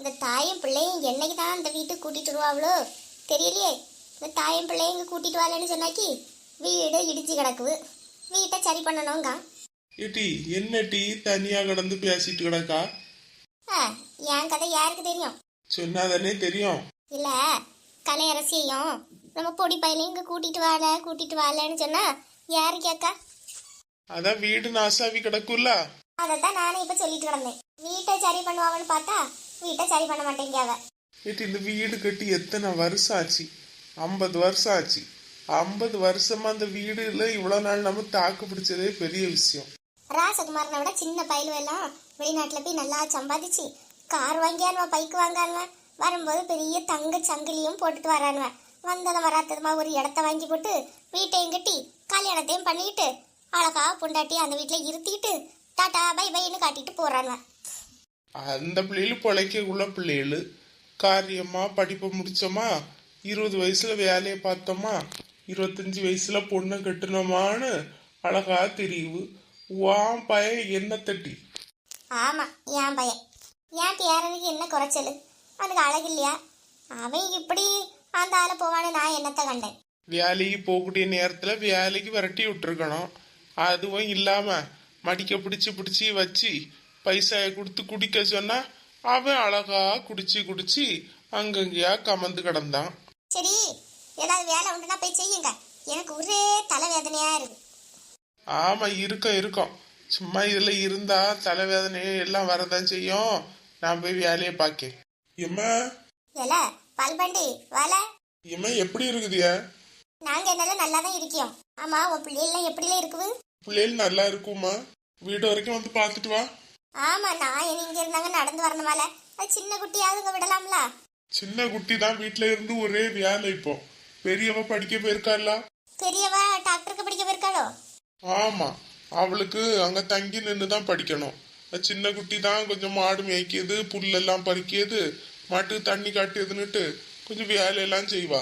இந்த தாயும் பிள்ளையும் என்னைக்கு தான் இந்த வீட்டுக்கு கூட்டிட்டு வருவாங்களோ தெரியலையே. இந்த தாயும் பிள்ளையும் இங்கே கூட்டிட்டு வரலன்னு சொன்னாக்கி வீடு இடிச்சு கிடக்குது. வீட்டை சரி பண்ணணுங்க ஏட்டி என்ன டீ தனியா கடந்து பேசிட்டு கிடக்கா? ஆ என் கதை யாருக்கு தெரியும்? சொன்னாதானே தெரியும். இல்ல கலையரசியையும் நம்ம பொடி பையனையும் இங்கே கூட்டிட்டு வாழ கூட்டிட்டு வாழன்னு சொன்னா யாரு கேட்கா அதான் வீடு நாசாவி கிடக்குல்ல அதைத்தான் நானே இப்ப சொல்லிட்டு கிடந்தேன். வீட்டை சரி பண்ணுவாங்கன்னு பார்த்தா வீட்டை சரி பண்ண மாட்டேங்காவ ஏட்டி இந்த வீடு கட்டி எத்தனை வருஷம் ஆச்சு? ஐம்பது வருஷம் ஆச்சு. ஐம்பது வருஷமா அந்த வீடுல இவ்வளவு நாள் நம்ம தாக்கு பிடிச்சதே பெரிய விஷயம். ராசகுமாரனை விட சின்ன பயிலுவெல்லாம் வெளிநாட்டுல போய் நல்லா சம்பாதிச்சு கார் வாங்கியானுவன் பைக்கு வாங்கானுவன் வரும்போது பெரிய தங்க சங்கிலியும் போட்டுட்டு வரானுவன் வந்ததும் வராததுமா ஒரு இடத்த வாங்கி போட்டு வீட்டையும் கட்டி கல்யாணத்தையும் பண்ணிட்டு அழகா பொண்டாட்டி அந்த வீட்டுல இருத்திட்டு டாட்டா பை பைன்னு காட்டிட்டு போறானுவன் அந்த பிள்ளைகள் பொழைக்க உள்ள பிள்ளைகள். காரியமா படிப்பை முடிச்சோமா? இருபது வயசுல வேலையை பார்த்தோமா? இருபத்தஞ்சு வயசுல பொண்ணை கட்டுனோமான்னு அழகா தெரியுது. வான் பையன் என்ன தட்டி? ஆமா என் பையன். என் பேரனுக்கு என்ன குறைச்சல்? அவனுக்கு அழகு இல்லையா? அவன் இப்படி அந்த ஆளை போவான்னு நான் என்னத்தை கண்டேன்? வேலைக்கு போகக்கூடிய நேரத்துல வேலைக்கு விரட்டி விட்டுருக்கணும். அதுவும் இல்லாம மடிக்க பிடிச்சி பிடிச்சி வச்சு பைசாயை கொடுத்து குடிக்க சொன்னா அவன் அழகா குடிச்சு குடிச்சு அங்கங்கேயா கமந்து கிடந்தான். சரி ஏதாவது வேலை உண்டுனா போய் செய்யுங்க. எனக்கு ஒரே தலைவேதனையா இருக்கு. ஆமா இருக்கும் இருக்கும். சும்மா இதுல இருந்தா தலைவேதனை எல்லாம் வரதான் செய்யும். நான் போய் வேலையை பார்க்கேன். எம்மா ஏல பல்பண்டி வேல. எம்மா எப்படி இருக்குதியா நாங்க என்னால நல்லா தான் இருக்கோம். ஆமா உன் பிள்ளைகள் எப்படிலாம் இருக்குது? பிள்ளைகள் நல்லா இருக்குமா? வீடு வரைக்கும் வந்து பார்த்துட்டு வா. ஆமா நான் இங்க இருந்தாங்க நடந்து வரணுமால? அது சின்ன குட்டியாவது விடலாம்ல? சின்ன குட்டி தான் வீட்டுல இருந்து ஒரே வேலை இப்போ. பெரியவ படிக்க போயிருக்காளா? பெரியவ டாக்டருக்கு படிக்க போயிருக்காளோ? ஆமா அவளுக்கு அங்க தங்கி நின்று தான் படிக்கணும். சின்ன குட்டி தான் கொஞ்சம் மாடு மேய்க்கியது புல்லெல்லாம் பறிக்கியது மாட்டுக்கு தண்ணி காட்டியதுன்னுட்டு கொஞ்சம் வேலையெல்லாம் செய்வா.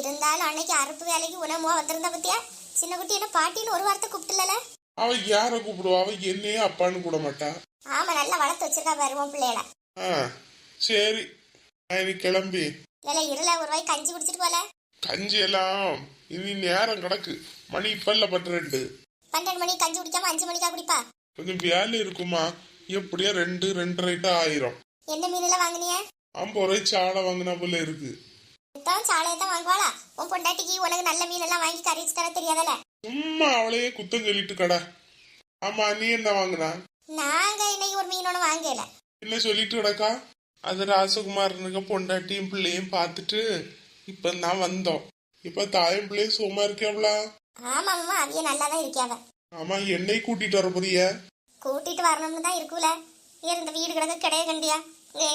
இருந்தாலும் அன்னைக்கு அறுப்பு வேலைக்கு உணவா வந்திருந்தா பத்தியா? சின்ன குட்டி என்ன பாட்டின்னு ஒரு வார்த்தை கூப்பிட்டுல அவ யார கூப்பிடுவா? அவ என்னையே அப்பான்னு கூட மாட்டா. ஆமா நல்லா வளர்த்து வச்சிருக்கா உன் பிள்ளைகளை ஆ சரி. நான் இனி கிளம்பி. இல்ல இருல ஒரு வாய் கஞ்சி குடிச்சிட்டு போல. கஞ்சி எல்லாம். இனி நேரம் கிடக்கு. மணி இப்பல்ல பன்னிரெண்டு. பன்னெண்டு மணிக்கு கஞ்சி குடிக்காம அஞ்சு மணிக்கா குடிப்பா? கொஞ்சம் வேலை இருக்குமா? எப்படியா ரெண்டு ரெண்டரைட்டா ஆயிரும். என்ன மீன்ல வாங்குனிய? ஐம்பது ரூபாய் சாலை வாங்கினா போல இருக்கு. தான் சாலையை தான் வாங்குவாளா? உன் பொண்டாட்டிக்கு உனக்கு நல்ல மீன் எல்லாம் வாங்கி கறி தர தெரியாதல சும்மா அவளையே குத்தம் சொல்லிட்டு கடா ஆமா நீ என்ன வாங்குனா? நாங்க இன்னைக்கு ஒரு மீன் ஒண்ணு வாங்கல. என்ன சொல்லிட்டு கிடக்கா அது ராசகுமாரனுக்கு பொண்டாட்டியும் பிள்ளையும் பார்த்துட்டு இப்ப தான் வந்தோம். இப்ப தாயும் பிள்ளையும் சும்மா இருக்கவளா ஆமா அம்மா அவிய நல்லா தான் இருக்கியாவ. ஆமா என்னை கூட்டிட்டு வர போறிய? கூட்டிட்டு வரணும்னு தான் இருக்குல்ல இருந்த வீடு கிடக்க கிடையாது கண்டியா?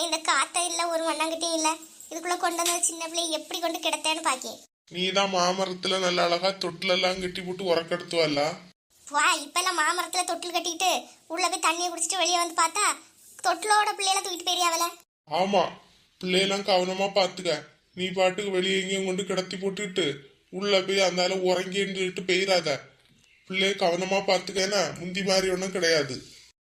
இந்த காத்த இல்ல ஒரு மண்ணாங்கட்டியும் இல்ல. இதுக்குள்ள கொண்டு வந்த சின்ன பிள்ளை எப்படி கொண்டு கிடத்தேன்னு பாக்கேன் நீ தான் மாமரத்துல நல்ல அழகா தொட்டில எல்லாம் கட்டி போட்டு உரக்கெடுத்து வரல வா இப்பெல்லாம் மாமரத்துல தொட்டில் கட்டிட்டு உள்ள போய் தண்ணியை குடிச்சிட்டு வெளியே வந்து பார்த்தா தொட்டிலோட பிள்ளையில தூக்கிட்டு பெரியாவல ஆமா பிள்ளையெல்லாம் கவனமா பாத்துக்க. நீ பாட்டுக்கு வெளியே எங்கேயும் கொண்டு கிடத்தி போட்டுட்டு உள்ள போய் அந்த உறங்கின்னு சொல்லிட்டு பெய்யாத பிள்ளைய கவனமா பாத்துக்கேனா முந்தி மாதிரி ஒன்றும் கிடையாது.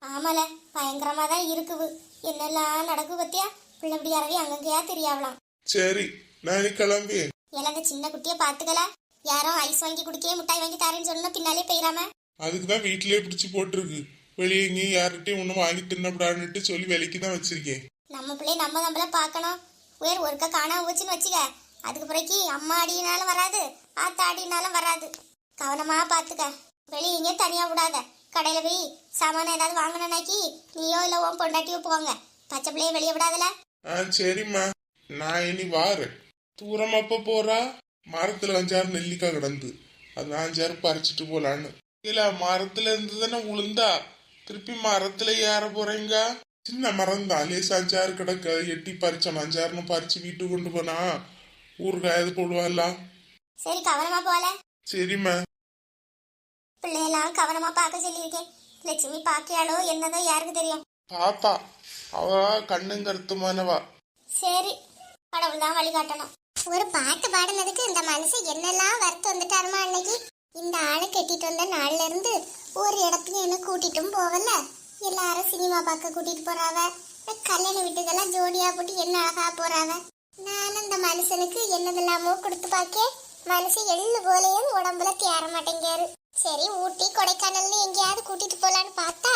ஆமால பயங்கரமா தான் இருக்குது. என்னெல்லாம் நடக்கு பத்தியா? பிள்ளை இப்படி யாரவே அங்கங்கேயா தெரியாவலாம் சரி நான் கிளம்பி. எனக்கு சின்ன குட்டிய பாத்துக்கல யாரோ ஐஸ் வாங்கி குடிக்கே மிட்டாய் வாங்கி தரேன்னு சொன்னா பின்னாலே போயிடாம அதுக்கு தான் வீட்டிலேயே பிடிச்சி போட்டிருக்கு. வெளியே எங்கேயும் யார்கிட்டயும் ஒன்றும் வாங்கி தின்னப்படான்னுட்டு சொல்லி விலைக்கு தான் வச்சிருக்கேன். நம்ம பிள்ளைய நம்ம நம்மள பார்க்கணும். உயர் ஒருக்க காணாம போச்சுன்னு வச்சுக்க. அதுக்கு பிறகு அம்மா அடினாலும் வராது ஆத்தா அடினாலும் வராது. கவனமா பாத்துக்க வெளியே எங்கேயும் தனியா விடாத. கடையில போய் சாமான ஏதாவது வாங்கணும்னாக்கி நீயோ இல்ல உன் பொண்டாட்டியோ போங்க பச்சை பிள்ளைய வெளியே விடாதல. ஆ சரிம்மா. நான் இனி வாரேன். தூரம் அப்ப போறா? மரத்துல அஞ்சாறு நெல்லிக்காய் கிடந்து. அது அஞ்சாறு பறிச்சுட்டு போலான்னு. இல்ல மரத்துல இருந்து தானே உளுந்தா? திருப்பி மரத்துல ஏற போறீங்க. சின்ன மரம் தான் லேசா அஞ்சாறு கிடக்கு. எட்டி பறிச்சோம் அஞ்சாறுன்னு பறிச்சு வீட்டுக்கு கொண்டு போனா ஊறுகாய் அது போடுவாள்ல சரி கவனமா போல. சரிம்மா. பிள்ளையெல்லாம் கவனமா பார்க்க சொல்லியிருக்கேன். லட்சுமி பாக்கியாளோ என்னதோ யாருக்கு தெரியும்? பாப்பா. அவ கண்ணும் கருத்துமானவா? சரி கடவுள் தான் வழிகாட்டணும். ஒரு பாட்டு பாடினதுக்கு இந்த மனுஷன் என்னெல்லாம் வருத்து வந்துட்டாருமா அன்னைக்கு? இந்த ஆளை கட்டிட்டு வந்த நாள்ல இருந்து ஒரு இடத்துக்கு என்ன கூட்டிட்டும் போகல. எல்லாரும் சினிமா பார்க்க கூட்டிட்டு போறாவ. கல்யாண வீட்டுக்கெல்லாம் ஜோடியா போட்டு என்ன அழகா போறாவ. நானும் இந்த மனுஷனுக்கு என்னதெல்லாமோ கொடுத்து பார்க்கேன். மனுஷன் எள்ளு போலையும் உடம்புல தேற மாட்டேங்காரு சரி ஊட்டி கொடைக்கானல்னு எங்கேயாவது கூட்டிட்டு போலான்னு பார்த்தா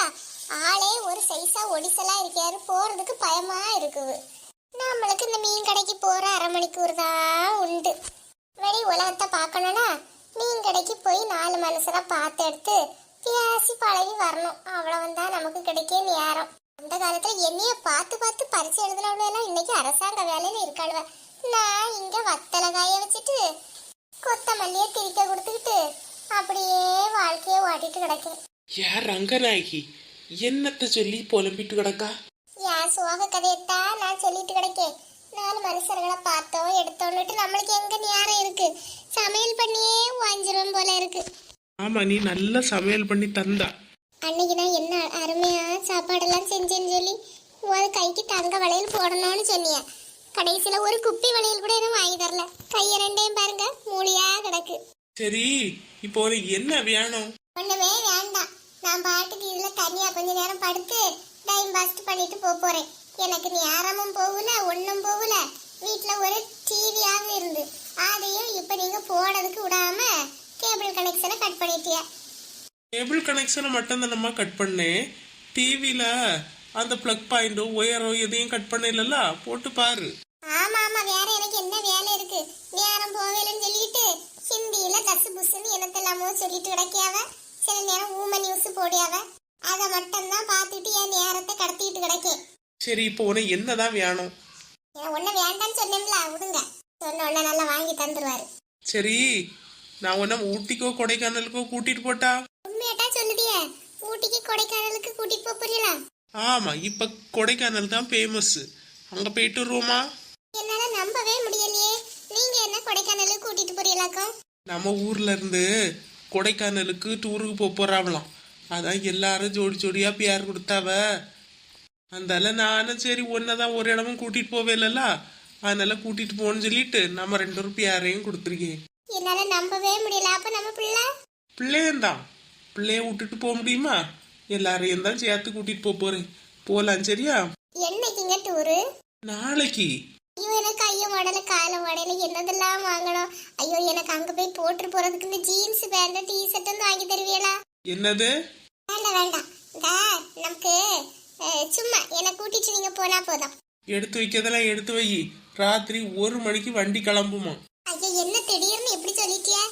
ஆளே ஒரு சைஸா ஒடிசலா இருக்காரு. போறதுக்கு பயமா இருக்குது. நம்மளுக்கு இந்த மீன் கடைக்கு போற அரை மணிக்கூர் தான் உண்டு. வெளி உலகத்தை பார்க்கணும்னா மீன் கடைக்கு போய் நாலு மனுஷரை பார்த்து எடுத்து பேசி பழகி வரணும். அவ்வளவுதான் நமக்கு கிடைக்க நேரம். அந்த காலத்துல என்னைய பார்த்து பார்த்து பரிசு எழுதினவங்க எல்லாம் இன்னைக்கு அரசாங்க வேலையில இருக்காளுவ. நான் இங்க வத்தலை காய வச்சுட்டு கொத்தமல்லியை திரிக்க கொடுத்துக்கிட்டு அப்படியே வாழ்க்கையை ஓட்டிட்டு கிடக்கேன். யார் ரங்கநாயகி? என்னத்த சொல்லி புலம்பிட்டு கிடக்கா? என் சோக கதையத்தான் நான் சொல்லிட்டு கிடக்கேன். நாலு மனுஷர்களை பார்த்தோம் எடுத்தோன்னுட்டு நம்மளுக்கு எங்க நேரம் இருக்கு? சமையல் பண்ணியே வாஞ்சிரும் போல இருக்கு. ஆமா நீ நல்ல சமையல் பண்ணி தந்தா. அன்னைக்கு நான் என்ன அருமையா சாப்பாடெல்லாம் செஞ்சேன்னு சொல்லி உன் கைக்கு தங்க வளையல் போடணும்னு சொன்னிய. கடைசியில ஒரு குப்பி வளையல் கூட எதுவும் வாங்கி தரல. கைய ரெண்டையும் பாருங்க மூலியா கிடக்கு. சரி இப்போ உனக்கு என்ன வேணும்? ஒண்ணுமே வேண்டாம். நான் பாட்டுக்கு இதுல தனியா கொஞ்ச நேரம் படுத்து டைம் பாஸ்ட் பண்ணிட்டு போக போறேன். எனக்கு நேரமும் போகல ஒண்ணும் போகல. வீட்ல ஒரு டிவியாவது இருந்து. அதையும் இப்ப நீங்க போனதுக்கு விடாம கேபிள் கனெக்ஷனை கட் பண்ணிட்டிய? கேபிள் கனெக்ஷனை மட்டும் தானம்மா கட் பண்ணேன். டிவியில அந்த பிளக் பாயிண்டோ ஒயரோ எதையும் கட் பண்ணல போட்டு பாரு. ஆமா ஆமா வேற எனக்கு என்ன வேலை இருக்கு? நேரம் போவேலன்னு சொல்லிட்டு ஹிந்தியில கசு புசுன்னு என்னத்தெல்லாமோ சொல்லிட்டு கிடக்கியாவ? சில நேரம் ஊம நியூஸ் போடியாவ? அதை மட்டும்தான் பார்த்துட்டு என் நேரத்தை கடத்திட்டு கிடக்கேன். சரி இப்போ உனக்கு என்னதான் வேணும்? ஒண்ணு வேண்டாம்னு சொன்னேன்ல விடுங்க. சொன்ன உடனே நல்லா வாங்கி தந்துருவாரு. சரி நான் உன்ன ஊட்டிக்கோ கொடைக்கானலுக்கோ கூட்டிட்டு போட்டா? உண்மையாட்டா சொல்லுதியே? ஊட்டிக்கு கொடைக்கானலுக்கு கூட்டிட்டு போக புரியலாம் ஆமா இப்ப கொடைக்கானல் தான் ஃபேமஸ் அங்க போயிட்டு வருவோமா? என்னால நம்பவே முடியலையே. நீங்க என்ன கொடைக்கானலுக்கு கூட்டிட்டு போறீங்களாக்கும் நம்ம ஊர்ல இருந்து கொடைக்கானலுக்கு டூருக்கு போக போறாவலாம் அதான் எல்லாரும் ஜோடி ஜோடியா பேர் கொடுத்தாவ. அதனால நானும் சரி ஒன்னதான் ஒரு இடமும் கூட்டிட்டு போவேலல்ல அதனால கூட்டிட்டு போன்னு சொல்லிட்டு நம்ம ரெண்டு பேரும் பேரையும் கொடுத்துருக்கேன். என்னால நம்பவே முடியல. அப்ப நம்ம பிள்ளை? பிள்ளையந்தான் பிள்ளைய விட்டுட்டு போக முடியுமா? எல்லாரையும் தான் சேர்த்து கூட்டிட்டு போக போறேன். போலாம் சரியா? என்னைக்குங்க டூரு நாளைக்கு. ஐயோ எனக்கு ஐயோ உடல கால உடல என்னதெல்லாம் வாங்கணும்? ஐயோ எனக்கு அங்க போய் போட்டு போறதுக்கு இந்த ஜீன்ஸ் பேண்ட் டி ஷர்ட் வந்து வாங்கி தருவீங்களா என்னது? வேண்டாம் வேண்டாம் இந்த நமக்கு சும்மா என்னை கூட்டிட்டு நீங்க போனா போதும். எடுத்து வைக்கிறதெல்லாம் எடுத்து வை. ராத்திரி ஒரு மணிக்கு வண்டி கிளம்புமா? ஐயோ என்ன திடீர்னு எப்படி சொல்லிட்டியா?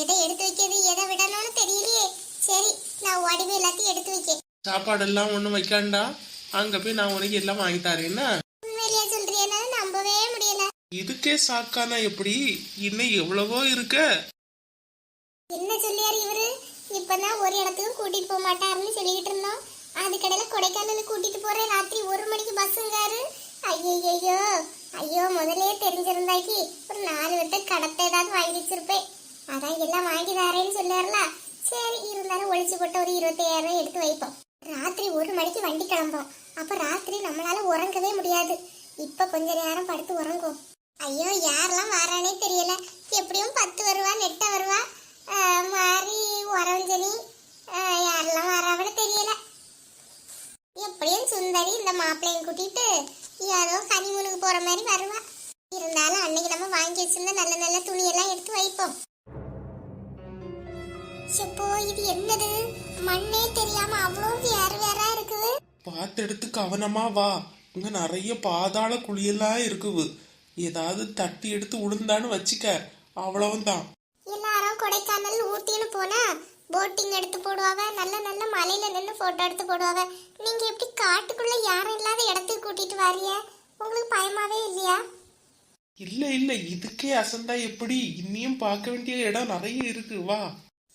எதை எடுத்து வைக்கிறது எதை விடணும்னு தெரியலையே. சரி நான் உடம்பு எல்லாத்தையும் எடுத்து வைக்கேன். சாப்பாடெல்லாம் ஒன்றும் வைக்காண்டா? அங்க போய் நான் உனக்கு எல்லாம் வாங்கி தரேன்னா உண்மையிலேயே சொல்றியனா நம்பவே முடியல. இதுக்கே சாக்கானா எப்படி? இன்னும் எவ்வளவோ இருக்க. என்ன சொல்லியாரு இவரு? இப்பதான் ஒரு இடத்துக்கும் கூட்டிட்டு போக மாட்டாருன்னு சொல்லிக்கிட்டு இருந்தோம். அதுக்கடையில கொடைக்கானலுக்கு கூட்டிட்டு போறேன் ராத்திரி ஒரு மணிக்கு பஸ்ஸுங்காரு. ஐயோ ஐயோ முதலே தெரிஞ்சிருந்தாக்கி ஒரு நாலு விட்ட கடத்தை ஏதாவது வாங்கி வச்சிருப்பேன். அதான் எல்லாம் வாங்கி தரேன்னு சொன்னார்ல சரி இருந்தாலும் ஒழிச்சு போட்டு ஒரு இருபத்தையாயிரம் எடுத்து வைப்போம். ராத்திரி ஒரு மணிக்கு வண்டி கிளம்போம் அப்ப ராத்திரி நம்மளால உறங்கவே முடியாது. இப்ப கொஞ்ச நேரம் படுத்து உறங்கும் ஐயோ யாரெல்லாம் வரானே தெரியல. எப்படியும் பத்து வருவா நெட்ட வருவா? மாறி உறவஞ்சனி யாரெல்லாம் வராவன்னு தெரியல. எப்படியும் சுந்தரி இந்த மாப்பிள்ளையும் கூட்டிட்டு சனி கனிமூனுக்கு போற மாதிரி வருவா. இருந்தாலும் அன்னைக்கு நம்ம வாங்கி வச்சிருந்த நல்ல நல்ல துணியெல்லாம் எடுத்து வைப்போம். இப்போ இது என்னது? மண்ணே தெரியாம அவ்வளோ வேற வேறா இருக்குது பார்த்து எடுத்து கவனமா வா. இங்க நிறைய பாதாள குழியெல்லாம் இருக்குது. ஏதாவது தட்டி எடுத்து உளுந்தான்னு வச்சுக்க. அவ்வளவுதான். எல்லாரும் கொடைக்கானல் ஊட்டின்னு போனா போட்டிங் எடுத்து போடுவாங்க. நல்ல நல்ல மலையில நின்று போட்டோ எடுத்து போடுவாங்க. நீங்க எப்படி காட்டுக்குள்ள யாரும் இல்லாத இடத்துக்கு கூட்டிட்டு வாரிய? உங்களுக்கு பயமாவே இல்லையா? இல்ல இல்ல. இதுக்கே அசந்தா எப்படி? இன்னியும் பார்க்க வேண்டிய இடம் நிறைய இருக்கு. வா.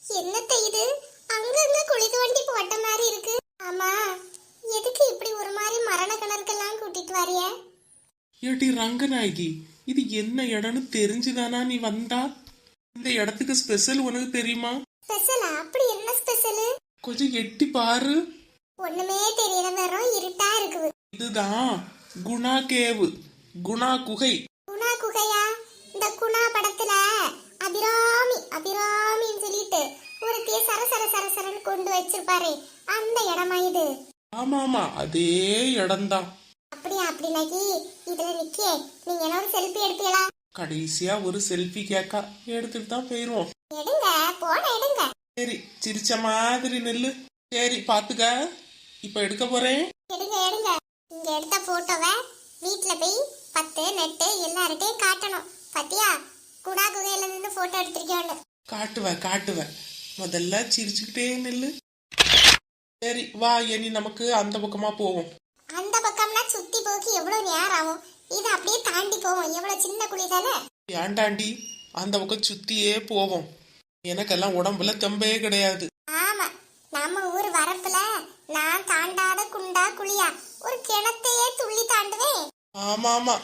என்னத்த இது? அங்கங்க குழி தோண்டி போட்ட மாதிரி இருக்கு. ஆமா எதுக்கு இப்படி ஒரு மாதிரி மரண கிணறுக்கெல்லாம் கூட்டிட்டு வாரிய ஏட்டி ரங்கநாயகி இது என்ன இடம்னு தெரிஞ்சுதானா நீ வந்தா? இந்த இடத்துக்கு ஸ்பெஷல் உனக்கு தெரியுமா? ஸ்பெஷலா அப்படி என்ன ஸ்பெஷல் கொஞ்சம் எட்டி பாரு. ஒண்ணுமே தெரியல வெறும் இருட்டா இருக்குது. இதுதான் குணா கேவு குணா குகை குணா குகையா இந்த குணா படத்துல அபிராமி அபிராமின்னு சொல்லிட்டு ஒருத்தைய சர சர சர சரன்னு கொண்டு வச்சிருப்பாரு. அந்த இடமா இது? ஆமா ஆமா அதே இடம்தான் அப்ப அப்படியா அப்படின்னாக்கி இதுல நிக்கே நீங்க என்ன ஒரு செல்ஃபி எடுப்பீங்களா? கடைசியா ஒரு செல்ஃபி கேக்கா. எடுத்துட்டு தான் போயிருவோம். எடுங்க போன எடுங்க. சரி சிரிச்ச மாதிரி நெல்லு. சரி பாத்துக்க. இப்ப எடுக்க போறேன். எடுங்க எடுங்க. இங்க எடுத்த போட்டோவை வீட்ல போய் பத்து நெட்டு எல்லார்கிட்டையும் காட்டணும். பாத்தியா? குடா குகையில நின்று போட்டோ எடுத்திருக்கேன்னு. காட்டுவேன் காட்டுவேன் முதல்ல சிரிச்சுக்கிட்டே நெல்லு. சரி வா இனி நமக்கு அந்த பக்கமா போவோம். அந்த பக்கம்னா சுத்தி போக்கு எவ்வளவு நேரம் ஆகும் இது அப்படியே தாண்டி போவோம். எவ்வளவு சின்ன குழி தானே? ஏண்டாண்டி அந்த பக்கம் சுத்தியே போவோம். எனக்கெல்லாம் உடம்புல தெம்பே கிடையாது. ஆமா நம்ம ஊர் வரப்புல நான் தாண்டாத குண்டா குழியா? ஒரு கிணத்தையே துள்ளி தாண்டுவேன். ஆமா ஆமா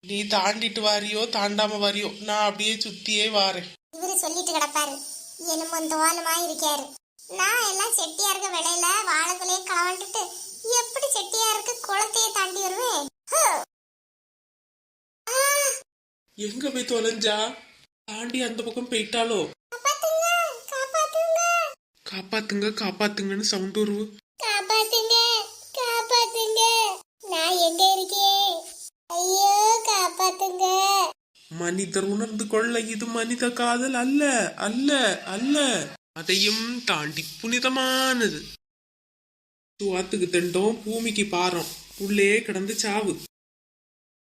நீ தாண்டிட்டு வாரியோ தாண்டாம வாரியோ நான் அப்படியே சுத்தியே வாரேன். இவரு சொல்லிட்டு கிடப்பாரு. எலும்பும் தோலுமா இருக்காரு. நான் எல்லாம் செட்டியாருக்கு விலையில வாழைக்குலையே களவண்டுட்டு எப்படி செட்டியாருக்கு குளத்தையே தாண்டி வருவேன்? எங்க போய் தொலைஞ்சா? தாண்டி அந்த பக்கம் போயிட்டாலோ காப்பாத்துங்க காப்பாத்துங்கன்னு சவுண்ட் வருவு காப்பாத்துங்க காப்பாத்துங்க நான் எங்க இருக்கேன் ஐயோ காப்பாத்துங்க மனிதர் உணர்ந்து கொள்ள இது மனித காதல் அல்ல அல்ல அல்ல. அதையும் தாண்டி புனிதமானது. சுவாத்துக்கு தண்டோம் பூமிக்கு பாரம். உள்ளே கிடந்து சாவு.